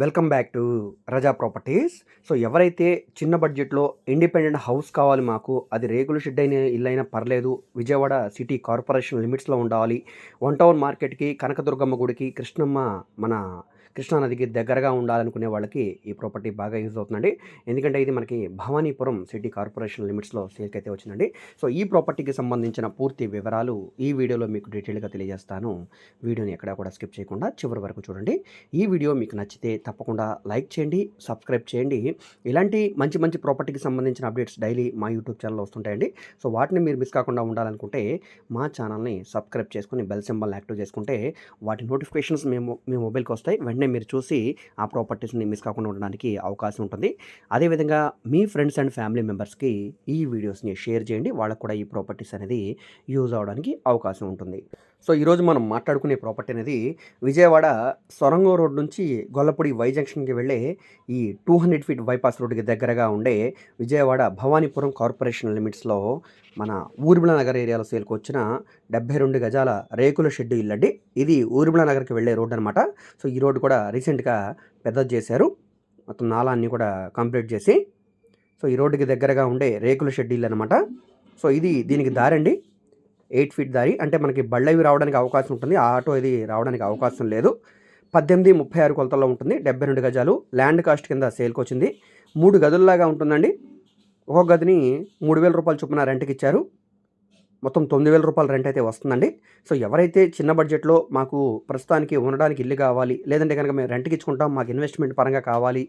welcome back to Raza properties. So ఎవరైతే చిన్న బడ్జెట్లో ఇండిపెండెంట్ హౌస్ కావాలి మాకు అది రేకుల షెడ్ అయిన ఇల్లు అయినా పర్లేదు విజయవాడ సిటీ కార్పొరేషన్ లిమిట్స్లో ఉండాలి. వన్ టౌన్ మార్కెట్కి కనకదుర్గమ్మ గుడికి కృష్ణమ్మ మన కృష్ణానదికి దగ్గరగా ఉండాలనుకునే వాళ్ళకి ఈ ప్రాపర్టీ బాగా యూజ్ అవుతుందండి. ఎందుకంటే ఇది మనకి భవానీపురం సిటీ కార్పొరేషన్ లిమిట్స్లో సేల్కి అయితే వచ్చిందండి. సో ఈ ప్రాపర్టీకి సంబంధించిన పూర్తి వివరాలు ఈ వీడియోలో మీకు డీటెయిల్గా తెలియజేస్తాను. వీడియోని ఎక్కడా కూడా స్కిప్ చేయకుండా చివరి వరకు చూడండి. ఈ వీడియో మీకు నచ్చితే తప్పకుండా లైక్ చేయండి సబ్స్క్రైబ్ చేయండి. ఇలాంటి మంచి మంచి ప్రాపర్టీకి సంబంధించిన అప్డేట్స్ డైలీ మా యూట్యూబ్ ఛానల్లో వస్తుంటాయండి. సో వాటిని మీరు మిస్ కాకుండా ఉండాలనుకుంటే మా ఛానల్ని సబ్స్క్రైబ్ చేసుకుని బెల్ సింబల్ యాక్టివ్ చేసుకుంటే వాటి నోటిఫికేషన్స్ మేము మీ మొబైల్కి వస్తాయి. వెంటనే మీరు చూసి ఆ ప్రాపర్టీస్ని మిస్ కాకుండా ఉండడానికి అవకాశం ఉంటుంది. అదేవిధంగా మీ ఫ్రెండ్స్ అండ్ ఫ్యామిలీ మెంబర్స్కి ఈ వీడియోస్ని షేర్ చేయండి. వాళ్ళకు కూడా ఈ ప్రాపర్టీస్ అనేది యూజ్ అవడానికి అవకాశం ఉంటుంది. సో ఈరోజు మనం మాట్లాడుకునే ప్రాపర్టీ అనేది విజయవాడ సొరంగం రోడ్ నుంచి గొల్లపూడి వై జంక్షన్కి వెళ్ళే ఈ టూ హండ్రెడ్ ఫీట్ బైపాస్ రోడ్డుకి దగ్గరగా ఉండే విజయవాడ భవానీపురం కార్పొరేషన్ లిమిట్స్లో మన ఊర్మిళ నగర్ ఏరియాలో సేల్కి వచ్చిన డెబ్బై రెండు గజాల రేకుల షెడ్ ఇల్లండి అండి. ఇది ఊర్మిళ నగర్కి వెళ్ళే రోడ్ అనమాట సో ఈ రోడ్డు కూడా రీసెంట్గా పెద్దది చేశారు. మొత్తం నాలాన్ని కూడా కంప్లీట్ చేసి సో ఈ రోడ్డుకి దగ్గరగా ఉండే రేకుల షెడ్ ఇల్లు అనమాట సో ఇది దీనికి దారండి. ఎయిట్ ఫీట్ దారి అంటే మనకి బళ్ళవి రావడానికి అవకాశం ఉంటుంది. ఆ ఆటో ఇది రావడానికి అవకాశం లేదు. పద్దెనిమిది ముప్పై ఆరు కొలతల్లో ఉంటుంది. డెబ్బై రెండు గజాలు. ల్యాండ్ కాస్ట్ కింద సేల్కి వచ్చింది. మూడు గదుల్లాగా ఉంటుందండి. ఒక్కొక్క గదిని మూడు వేల రూపాయలు చొప్పున రెంట్కి ఇచ్చారు. మొత్తం తొమ్మిది వేల రూపాయల రెంట్ అయితే వస్తుందండి. సో ఎవరైతే చిన్న బడ్జెట్లో మాకు ప్రస్తుతానికి ఉండడానికి ఇల్లు కావాలి లేదంటే కనుక మేము రెంట్కి ఇచ్చుకుంటాం మాకు ఇన్వెస్ట్మెంట్ పరంగా కావాలి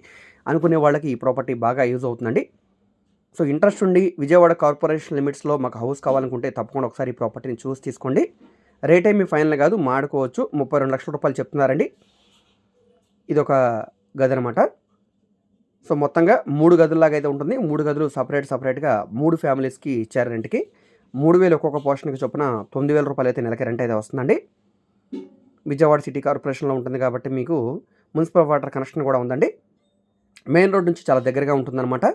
అనుకునే వాళ్ళకి ఈ ప్రాపర్టీ బాగా యూజ్ అవుతుందండి. సో ఇంట్రెస్ట్ ఉండి విజయవాడ కార్పొరేషన్ లిమిట్స్లో మాకు హౌస్ కావాలనుకుంటే తప్పకుండా ఒకసారి ఈ ప్రాపర్టీని చూసి తీసుకోండి. రేట్ ఏమి ఫైనల్ కాదు మాడుకోవచ్చు. ముప్పై రెండు లక్షల రూపాయలు చెప్తున్నారండి. ఇది ఒక గది అనమాట సో మొత్తంగా మూడు గదుల్లాగా అయితే ఉంటుంది. మూడు గదులు సపరేట్ సపరేట్గా మూడు ఫ్యామిలీస్కి ఇచ్చారు రెంట్కి. మూడు వేలు ఒక్కొక్క పోర్షన్కి చొప్పున తొమ్మిది వేల రూపాయలు అయితే నెలకి రెంట్ అయితే వస్తుందండి. విజయవాడ సిటీ కార్పొరేషన్లో ఉంటుంది కాబట్టి మీకు మున్సిపల్ వాటర్ కనెక్షన్ కూడా ఉందండి. మెయిన్ రోడ్ నుంచి చాలా దగ్గరగా ఉంటుందన్నమాట.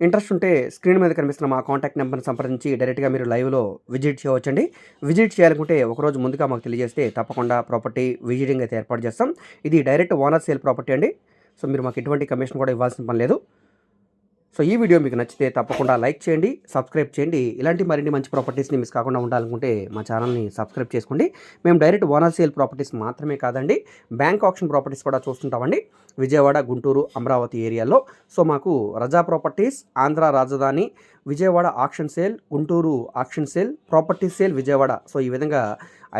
ఇంట్రెస్ట్ ఉంటే స్క్రీన్ మీద కనిపిస్తున్న మా కాంటాక్ట్ నెంబర్ని సంప్రదించి డైరెక్ట్గా మీరు లైవ్లో విజిట్ చేయవచ్చండి. విజిట్ చేయాలనుకుంటే ఒకరోజు ముందుగా మాకు తెలియజేస్తే తప్పకుండా ప్రాపర్టీ విజిటింగ్ అయితే ఏర్పాటు చేస్తాం. ఇది డైరెక్ట్ ఓనర్ సేల్ ప్రాపర్టీ అండి. సో మీరు మాకు ఎటువంటి కమిషన్ కూడా ఇవ్వాల్సిన పని లేదు. సో ఈ వీడియో మీకు నచ్చితే తప్పకుండా లైక్ చేయండి సబ్స్క్రైబ్ చేయండి. ఇలాంటి మరిన్ని మంచి ప్రాపర్టీస్ని మిస్ కాకుండా ఉండాలనుకుంటే మా ఛానల్ని సబ్స్క్రైబ్ చేసుకోండి. మేము డైరెక్ట్ ఓనర్ సేల్ ప్రాపర్టీస్ మాత్రమే కాదండి బ్యాంక్ ఆప్షన్ ప్రాపర్టీస్ కూడా చూస్తుంటామండి. విజయవాడ గుంటూరు అమరావతి ఏరియాలో. సో మాకు రజా ప్రాపర్టీస్ ఆంధ్ర రాజధాని Vijayawada auction sale Guntur auction sale property sale Vijayawada. So ఈ విధంగా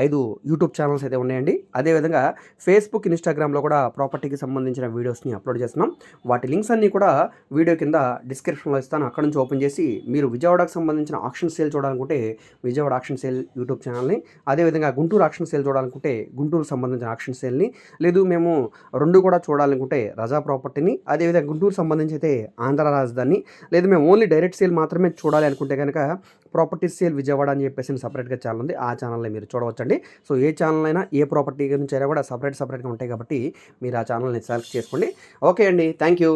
ఐదు యూట్యూబ్ ఛానల్స్ అయితే ఉన్నాయండి. అదేవిధంగా ఫేస్బుక్ ఇన్స్టాగ్రామ్లో కూడా ప్రాపర్టీకి సంబంధించిన వీడియోస్ని అప్లోడ్ చేస్తున్నాం. వాటి లింక్స్ అన్నీ కూడా వీడియో కింద డిస్క్రిప్షన్లో ఇస్తాను. అక్కడ నుంచి ఓపెన్ చేసి మీరు విజయవాడకు సంబంధించిన ఆక్షన్ సేల్ చూడాలనుకుంటే విజయవాడ ఆక్షన్ సేల్ యూట్యూబ్ ఛానల్ని అదేవిధంగా గుంటూరు ఆక్షన్ సేల్ చూడాలనుకుంటే గుంటూరు సంబంధించిన ఆక్షన్ సేల్ని లేదు మేము రెండు కూడా చూడాలనుకుంటే రజా ప్రాపర్టీని అదేవిధంగా గుంటూరు సంబంధించి అయితే ఆంధ్ర రాజధాని లేదు మేము ఓన్లీ డైరెక్ట్ సేల్ మాత్రమే చూడాలి అనుకుంటే కనుక ప్రాపర్టీ సేల్ విజయవాడ అని చెప్పేసి సపరేట్గా ఛానల్ ఉంది. ఆ ఛానల్ని మీరు చూడవచ్చండి. సో ఏ ఛానల్ అయినా ఏ ప్రాపర్టీ నుంచి అయినా కూడా సపరేట్ సపరేట్గా ఉంటాయి కాబట్టి మీరు ఆ ఛానల్ని సెలెక్ట్ చేసుకోండి. ఓకే అండి. Thank you